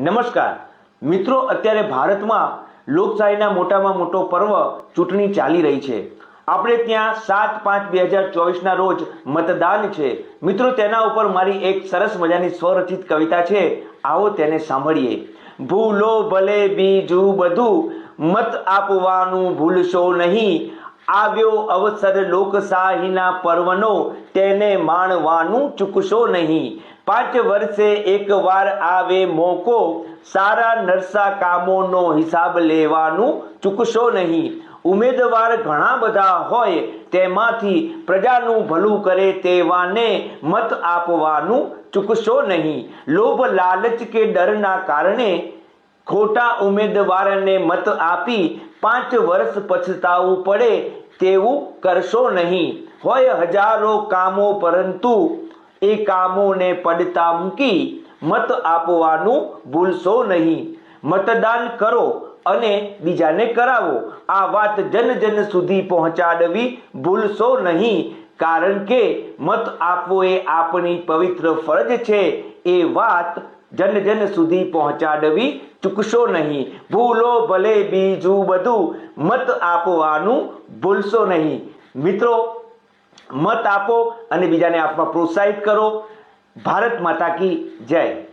નમસ્કાર. મિત્રો, અત્યારે ભારતમાં લોકશાહીના મોટામાં મોટો પર્વ ચૂંટણી ચાલી રહી છે. આપણે ત્યાં સાત પાંચ બે હજાર ચોવીસના રોજ મતદાન છે. મિત્રો, તેના ઉપર મારી એક સરસ મજાની સ્વરચિત કવિતા છે. આવો તેને સાંભળીએ. ભૂલો ભલે બીજું બધું મત આપવાનું ભૂલશો નહીં. આવ્યો અવસર લોકશાહીના પર્વનો તેને માણવાનું ચૂકશો નહીં. પાંચ વર્ષે એકવાર આવે મોકો, સારા નરસા કામોનો હિસાબ લેવાનું ચૂકશો નહીં. ઉમેદવાર ઘણા બધા હોય, તેમાંથી પ્રજાનું ભલું કરે તેવાને મત આપવાનું ચૂકશો નહીં. લોભ લાલચ કે ડરના કારણે ખોટા ઉમેદવારને મત આપી પાંચ વર્ષ પછતાવું પડે તેવું કરશો નહીં. હોય હજારો કામો પરંતુ એ કામોને પડતા મૂકી મત આપવાનું ભૂલશો નહીં. મતદાન કરો અને બીજાને કરાવો. આ વાત જન જન સુધી પહોંચાડવી ભૂલશો નહીં. કારણ કે મત આપવો એ આપણી પવિત્ર ફરજ છે. એ વાત જન જન સુધી પહોંચાડવી ચૂકશો નહીં. ભૂલો ભલે બીજું બધું મત આપવાનું ભૂલશો નહીં. મિત્રો, મત આપો અને બીજાને આપવા પ્રોત્સાહિત કરો. ભારત માતા કી જય.